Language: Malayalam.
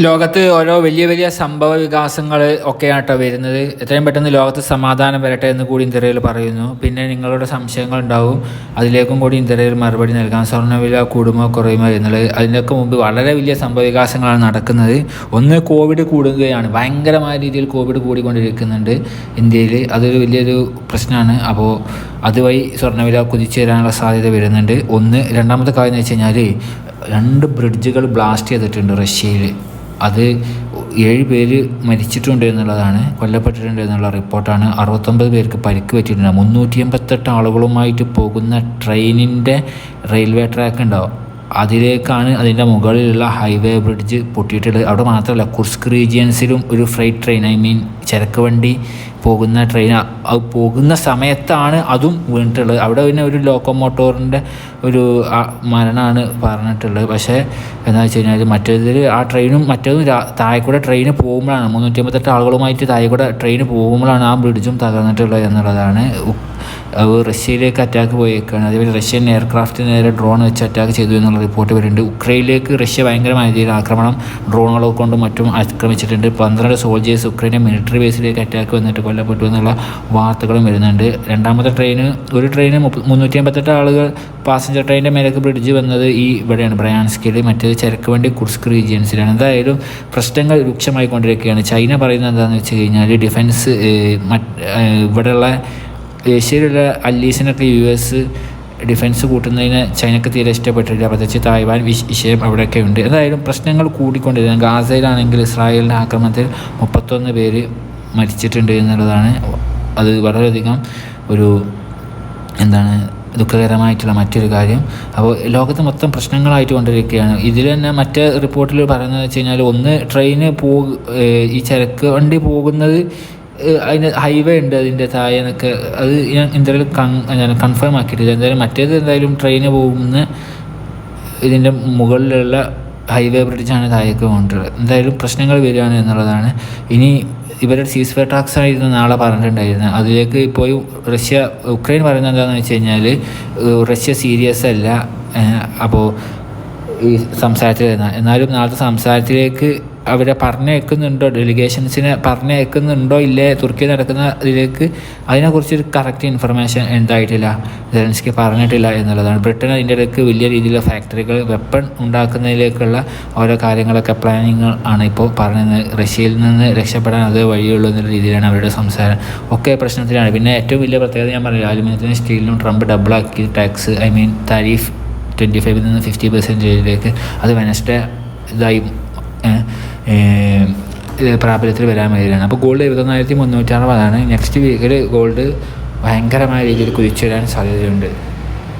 ലോകത്ത് ഓരോ വലിയ വലിയ സംഭവ വികാസങ്ങൾ ഒക്കെയാണ് കേട്ടോ വരുന്നത്. എത്രയും പെട്ടെന്ന് ലോകത്ത് സമാധാനം വരട്ടെ എന്ന് കൂടി ഇന്ത്യയിൽ പറയുന്നു. പിന്നെ നിങ്ങളുടെ സംശയങ്ങൾ ഉണ്ടാവും. അതിലേക്കും കൂടി ഇന്ത്യയിൽ മറുപടി നൽകാം. സ്വർണവില കൂടുമോ കുറയുമോ എന്നുള്ളത്. അതിനൊക്കെ മുമ്പ് വളരെ വലിയ സംഭവ വികാസങ്ങളാണ് നടക്കുന്നത്. ഒന്ന് കോവിഡ് കൂടുകയാണ്. ഭയങ്കരമായ രീതിയിൽ കോവിഡ് കൂടിക്കൊണ്ടിരിക്കുന്നുണ്ട് ഇന്ത്യയിൽ. അതൊരു വലിയൊരു പ്രശ്നമാണ്. അപ്പോൾ അതുവഴി സ്വർണവില കുതിച്ചു സാധ്യത വരുന്നുണ്ട്. ഒന്ന് രണ്ടാമത്തെ കാര്യം എന്ന് വെച്ച് കഴിഞ്ഞാൽ രണ്ട് ബ്രിഡ്ജുകൾ ബ്ലാസ്റ്റ് ചെയ്തിട്ടുണ്ട് റഷ്യയിൽ. അത് ഏഴ് പേര് മരിച്ചിട്ടുണ്ട് എന്നുള്ളതാണ് കൊല്ലപ്പെട്ടിട്ടുണ്ട് എന്നുള്ള റിപ്പോർട്ടാണ്. അറുപത്തൊമ്പത് പേർക്ക് പരിക്ക് പറ്റിയിട്ടുണ്ട്. മുന്നൂറ്റി എൺപത്തെട്ട് ആളുകളുമായിട്ട് പോകുന്ന ട്രെയിനിന്റെ റെയിൽവേ ട്രാക്ക് ഉണ്ടാവും അതിലേക്കാണ് അതിന്റെ മുകളിലുള്ള ഹൈവേ ബ്രിഡ്ജ് പൊട്ടിയിട്ടുള്ളത്. അവിടെ മാത്രമല്ല കുർസ്ക് റീജിയൻസിലും ഒരു ഫ്രൈറ്റ് ട്രെയിൻ ഐ മീൻ ചരക്ക് വണ്ടി പോകുന്ന ട്രെയിൻ അത് പോകുന്ന സമയത്താണ് അതും വീണിട്ടുള്ളത്. അവിടെ പിന്നെ ഒരു ലോക്കോമോട്ടോറിന്റെ ഒരു മരണമാണ് പറഞ്ഞിട്ടുള്ളത്. പക്ഷേ എന്താ വെച്ച് കഴിഞ്ഞാൽ മറ്റേതിൽ ആ ട്രെയിനും മറ്റേതും താഴെക്കൂടെ ട്രെയിന് പോകുമ്പോഴാണ്. മുന്നൂറ്റി അമ്പത്തെട്ട് ആളുകളുമായിട്ട് താഴെക്കൂടെ കൂടെ ട്രെയിന് പോകുമ്പോഴാണ് ആ ബ്രിഡ്ജും തകർന്നിട്ടുള്ളത് എന്നുള്ളതാണ് അത് റഷ്യയിലേക്ക് അറ്റാക്ക് പോയേക്കാണ്. അതേപോലെ റഷ്യൻ എയർക്രാഫ്റ്റിന് നേരെ ഡ്രോൺ വെച്ച് അറ്റാക്ക് ചെയ്തു എന്നുള്ള റിപ്പോർട്ട് വരുന്നുണ്ട്. ഉക്രൈനിലേക്ക് റഷ്യ ഭയങ്കരമായ രീതിയിൽ ആക്രമണം ഡ്രോണുകളെ കൊണ്ടും മറ്റും ആക്രമിച്ചിട്ടുണ്ട്. പന്ത്രണ്ട് സോൾജേഴ്സ് ഉക്രൈന്റെ മിലിറ്ററി ബേസിലേക്ക് അറ്റാക്ക് വന്നിട്ട് കൊല്ലപ്പെട്ടു എന്നുള്ള വാർത്തകളും വരുന്നുണ്ട്. രണ്ടാമത്തെ ട്രെയിന് ഒരു ട്രെയിന് മുന്നൂറ്റി അമ്പത്തെട്ട് ആളുകൾ പാസഞ്ചർ ട്രെയിനിന്റെ മേലേക്ക് ബ്രിഡ്ജ് വന്നത് ഈ ഇവിടെയാണ് ബ്രയാൻസ്കിൽ മറ്റേത് ചരക്ക് വണ്ടി കുർസ്ക് റീജിയൻസിലാണ് എന്തായാലും പ്രശ്നങ്ങൾ രൂക്ഷമായിക്കൊണ്ടിരിക്കുകയാണ് ചൈന പറയുന്നത് എന്താണെന്ന് വെച്ച് കഴിഞ്ഞാൽ ഡിഫൻസ് മറ്റ് ഇവിടെയുള്ള ഏഷ്യയിലുള്ള അല്ലീസിനൊക്കെ യു എസ് ഡിഫൻസ് കൂട്ടുന്നതിന് ചൈനക്ക് തീരെ ഇഷ്ടപ്പെട്ടില്ല പ്രത്യേകിച്ച് തായ്വാൻ വിഷ- വിഷയം അവിടെയൊക്കെ ഉണ്ട്. എന്തായാലും പ്രശ്നങ്ങൾ കൂടിക്കൊണ്ടിരുന്നു ഗാസയിലാണെങ്കിൽ ഇസ്രായേലിന്റെ ആക്രമണത്തിൽ മുപ്പത്തൊന്ന് പേര് മരിച്ചിട്ടുണ്ട് എന്നുള്ളതാണ്. അത് വളരെയധികം ഒരു എന്താണ് ദുഃഖകരമായിട്ടുള്ള മറ്റൊരു കാര്യം. അപ്പോൾ ലോകത്ത് മൊത്തം പ്രശ്നങ്ങളായിട്ട് കൊണ്ടിരിക്കുകയാണ് ഇതിൽ തന്നെ മറ്റേ റിപ്പോർട്ടിൽ പറയുന്നത് വെച്ച് കഴിഞ്ഞാൽ ഒന്ന് ട്രെയിന് പോ ഈ ചരക്ക് വണ്ടി പോകുന്നത് അതിന് ഹൈവേ ഉണ്ട് അതിന്റെ താഴെ എന്നൊക്കെ. അത് ഞാൻ എന്തായാലും കൺ കൺഫേം ആക്കിയിട്ടില്ല. എന്തായാലും മറ്റേത് എന്തായാലും ട്രെയിന് പോകുന്ന ഇതിന്റെ മുകളിലുള്ള ഹൈവേ ബ്രിഡ്ജാണ് താഴേക്ക് കൊണ്ടുള്ളത് എന്തായാലും പ്രശ്നങ്ങൾ വരികയാണ് എന്നുള്ളതാണ്. ഇനി ഇവരുടെ സീസ് ഫെയർ ടാക്സ് ആയിരുന്നു നാളെ പറഞ്ഞിട്ടുണ്ടായിരുന്നത്. അതിലേക്ക് ഇപ്പോൾ റഷ്യ ഉക്രൈൻ പറയുന്നത് എന്താണെന്ന് വെച്ച് കഴിഞ്ഞാൽ റഷ്യ സീരിയസ് അല്ല. അപ്പോൾ ഈ സംസാരത്തിൽ എന്നാലും നാളത്തെ സംസാരത്തിലേക്ക് അവരെ പറഞ്ഞയക്കുന്നുണ്ടോ? ഡെലിഗേഷൻസിനെ പറഞ്ഞയക്കുന്നുണ്ടോ? ഇല്ലേ? തുർക്കി നടക്കുന്ന ഇതിലേക്ക് അതിനെക്കുറിച്ചൊരു കറക്റ്റ് ഇൻഫർമേഷൻ എന്തായിട്ടില്ല. ജെലൻസ്കി പറഞ്ഞിട്ടില്ല എന്നുള്ളതാണ്. ബ്രിട്ടൻ അതിന്റെ ഇടയ്ക്ക് വലിയ രീതിയിലുള്ള ഫാക്ടറികൾ വെപ്പൺ ഉണ്ടാക്കുന്നതിലേക്കുള്ള ഓരോ കാര്യങ്ങളൊക്കെ പ്ലാനിങ്ങൾ ആണ് ഇപ്പോൾ പറയുന്നത് റഷ്യയിൽ നിന്ന് രക്ഷപ്പെടാൻ അത് വഴിയുള്ളൂ എന്നുള്ള രീതിയിലാണ് അവരുടെ സംസാരം. ഒക്കെ പ്രശ്നത്തിലാണ്. പിന്നെ ഏറ്റവും വലിയ പ്രത്യേകത ഞാൻ പറയുന്നത് അലുമിനിയത്തിനും സ്റ്റീലിനും Trump ഡബിളാക്കി tax I mean tariff twenty ഫൈവിൽ നിന്ന് ഫിഫ്റ്റി പെർസെന്റേജിലേക്ക് അത് വെനസ്ഡേ ഇതായി പ്രാബല്യത്തിൽ വരാൻ വേണ്ടിയാണ് അപ്പോൾ ഗോൾഡ് ഇരുപത്തൊന്നായിരത്തി മുന്നൂറ്ററുപതാണ് നെക്സ്റ്റ് വീക്കിൽ ഗോൾഡ് ഭയങ്കരമായ രീതിയിൽ കുതിച്ചു വരാൻ സാധ്യതയുണ്ട്.